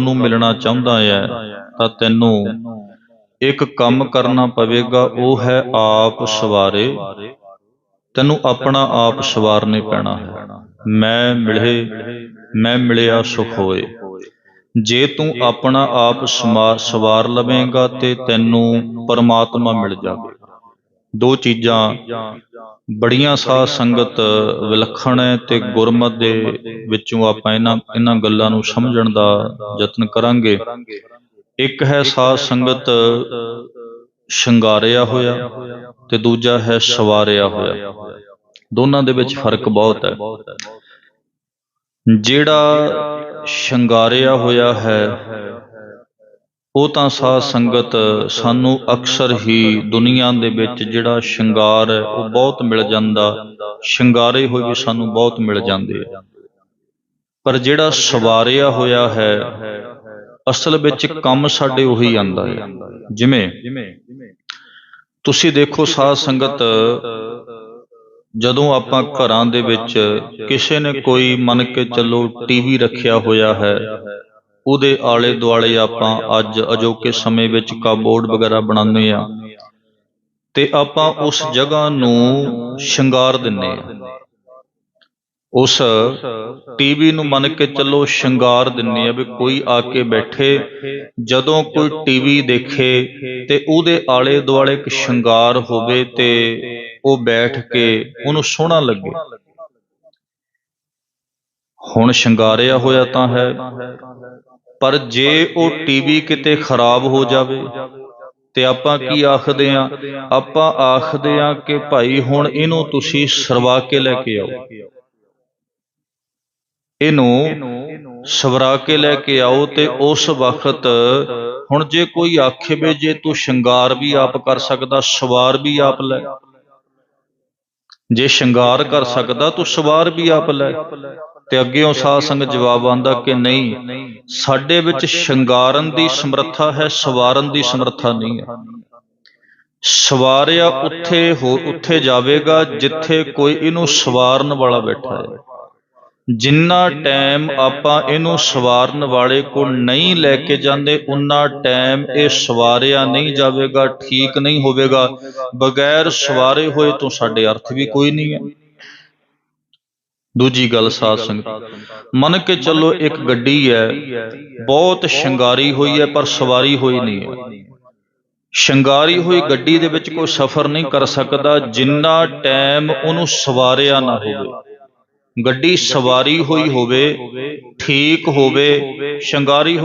ਨੂੰ ਮਿਲਣਾ ਚਾਹੁੰਦਾ ਹੈ, ਤਾਂ ਤੈਨੂੰ ਇੱਕ ਕੰਮ ਕਰਨਾ ਪਵੇਗਾ, ਉਹ ਹੈ ਆਪ ਸਵਾਰੇ। ਤੈਨੂੰ ਆਪਣਾ ਆਪ ਸਵਾਰਨੇ ਪੈਣਾ ਹੈ। ਮੈਂ ਮਿਲੇ, ਮੈਂ ਮਿਲਿਆ ਸੁਖ ਹੋਏ। ਜੇ ਤੂੰ ਆਪਣਾ ਆਪ ਸਮਾ- ਸਵਾਰ ਲਵੇਂਗਾ, ਤੇ ਤੈਨੂੰ ਪਰਮਾਤਮਾ ਮਿਲ ਜਾਵੇ। ਦੋ ਚੀਜ਼ਾਂ ਬੜੀਆਂ ਸਾਧ ਸੰਗਤ ਵਿਲੱਖਣ ਹੈ ਤੇ ਗੁਰਮਤ ਦੇ ਵਿੱਚੋਂ ਆਪਾਂ ਇਹਨਾਂ ਇਹਨਾਂ ਗੱਲਾਂ ਨੂੰ ਸਮਝਣ ਦਾ ਯਤਨ ਕਰਾਂਗੇ। ਇੱਕ ਹੈ ਸਾਧ ਸੰਗਤ ਸ਼ਿੰਗਾਰਿਆ ਹੋਇਆ ਤੇ ਦੂਜਾ ਹੈ ਸਵਾਰਿਆ ਹੋਇਆ। ਦੋਨਾਂ ਦੇ ਵਿੱਚ ਫ਼ਰਕ ਬਹੁਤ ਹੈ। ਜਿਹੜਾ ਸ਼ਿੰਗਾਰਿਆ ਹੋਇਆ ਹੈ ਉਹ ਤਾਂ ਸਾਧ ਸੰਗਤ ਸਾਨੂੰ ਅਕਸਰ ਹੀ ਦੁਨੀਆ ਦੇ ਵਿੱਚ ਜਿਹੜਾ ਸ਼ਿੰਗਾਰ ਹੈ, ਉਹ ਬਹੁਤ ਮਿਲ ਜਾਂਦਾ। ਸ਼ਿੰਗਾਰੇ ਹੋਏ ਵੀ ਸਾਨੂੰ ਬਹੁਤ ਮਿਲ ਜਾਂਦੇ ਆ। ਪਰ ਜਿਹੜਾ ਸਵਾਰਿਆ ਹੋਇਆ ਹੈ, ਅਸਲ ਵਿੱਚ ਕੰਮ ਸਾਡੇ ਉਹੀ ਆਂਦਾ ਹੈ। ਜਿਵੇਂ ਤੁਸੀਂ ਦੇਖੋ ਸਾਧ ਸੰਗਤ, ਜਦੋਂ ਆਪਾਂ ਘਰਾਂ ਦੇ ਵਿੱਚ ਕਿਸੇ ਨੇ ਕੋਈ ਮੰਨ ਕੇ ਚੱਲੋ ਟੀਵੀ ਰੱਖਿਆ ਹੋਇਆ ਹੈ ਉਹਦੇ ਆਲੇ ਦੁਆਲੇ ਆਪਾਂ ਅੱਜ ਅਜੋਕੇ ਸਮੇਂ ਵਿੱਚ ਕਾਬੋਰਡ ਵਗੈਰਾ ਬਣਾਉਂਦੇ ਆ ਤੇ ਆਪਾਂ ਉਸ ਜਗ੍ਹਾ ਨੂੰ ਸ਼ਿੰਗਾਰ ਦਿੰਨੇ ਆ ਉਸ ਟੀਵੀ ਨੂੰ ਮੰਨ ਕੇ ਚੱਲੋ ਸ਼ਿੰਗਾਰ ਦਿੰਨੇ ਆ ਵੀ ਕੋਈ ਆ ਕੇ ਬੈਠੇ, ਜਦੋਂ ਕੋਈ ਟੀਵੀ ਦੇਖੇ ਤੇ ਉਹਦੇ ਆਲੇ ਦੁਆਲੇ ਇੱਕ ਸ਼ਿੰਗਾਰ ਹੋਵੇ ਤੇ ਉਹ ਬੈਠ ਕੇ ਉਹਨੂੰ ਸੋਹਣਾ ਲੱਗੇ। ਹੁਣ ਸ਼ਿੰਗਾਰਿਆ ਹੋਇਆ ਤਾਂ ਹੈ। ਪਰ ਜੇ ਉਹ ਟੀਵੀ ਕਿਤੇ ਖਰਾਬ ਹੋ ਜਾਵੇ ਤੇ ਆਪਾਂ ਕੀ ਆਖਦੇ ਆ? ਆਪਾਂ ਆਖਦੇ ਆ ਕਿ ਭਾਈ ਹੁਣ ਇਹਨੂੰ ਤੁਸੀਂ ਸਰਵਾ ਕੇ ਲੈ ਕੇ ਆਓ। ਇਹਨੂੰ ਸਵਰਾ ਕੇ ਲੈ ਕੇ ਆਓ ਤੇ ਉਸ ਵਕਤ ਹੁਣ ਜੇ ਕੋਈ ਆਖੇ ਵੀ ਜੇ ਤੂੰ ਸ਼ਿੰਗਾਰ ਵੀ ਆਪ ਕਰ ਸਕਦਾ ਸਵਾਰ ਵੀ ਆਪ ਲੈ। ਜੇ ਸ਼ਿੰਗਾਰ ਕਰ ਸਕਦਾ ਤੂੰ ਸਵਾਰ ਵੀ ਆਪ ਲੈ। ਤੇ ਅੱਗੇੋਂ ਸਾਧ ਸੰਗਤ ਜਵਾਬ ਆਂਦਾ ਕਿ ਨਹੀਂ ਸਾਡੇ ਵਿੱਚ ਸ਼ਿੰਗਾਰਨ ਦੀ ਸਮਰੱਥਾ ਹੈ ਸਵਾਰਨ ਦੀ ਸਮਰੱਥਾ ਨਹੀਂ ਹੈ। ਸਵਾਰਿਆ ਉੱਥੇ ਹੋ ਉੱਥੇ ਜਾਵੇਗਾ ਜਿੱਥੇ ਕੋਈ ਇਹਨੂੰ ਸਵਾਰਨ ਵਾਲਾ ਬੈਠਾ ਹੈ। ਜਿੰਨਾ ਟਾਈਮ ਆਪਾਂ ਇਹਨੂੰ ਸਵਾਰਨ ਵਾਲੇ ਕੋਲ ਨਹੀਂ ਲੈ ਕੇ ਜਾਂਦੇ ਉਨਾ ਟਾਈਮ ਇਹ ਸਵਾਰਿਆ ਨਹੀਂ ਜਾਵੇਗਾ ਠੀਕ ਨਹੀਂ ਹੋਵੇਗਾ। ਬਗੈਰ ਸਵਾਰੇ ਹੋਏ ਤੋਂ ਸਾਡੇ ਅਰਥ ਵੀ ਕੋਈ ਨਹੀਂ ਹੈ। ਦੂਜੀ ਗੱਲ ਸਾਧ ਸੰਗਤ, ਮੰਨ ਕੇ ਚੱਲੋ ਇੱਕ ਗੱਡੀ ਹੈ, ਬਹੁਤ ਸ਼ਿੰਗਾਰੀ ਹੋਈ ਹੈ ਪਰ ਸਵਾਰੀ ਹੋਈ ਨਹੀਂ ਹੈ। ਸ਼ਿੰਗਾਰੀ ਹੋਈ ਗੱਡੀ ਦੇ ਵਿੱਚ ਕੋਈ ਸਫ਼ਰ ਨਹੀਂ ਕਰ ਸਕਦਾ, ਜਿੰਨਾ ਟਾਈਮ ਉਹਨੂੰ ਸਵਾਰਿਆ ਨਾ ਹੋਵੇ। ਗੱਡੀ ਸਵਾਰੀ ਹੋਈ ਹੋਵੇ, ਠੀਕ ਹੋਵੇ, ਸ਼ਿੰਗਾਰੀ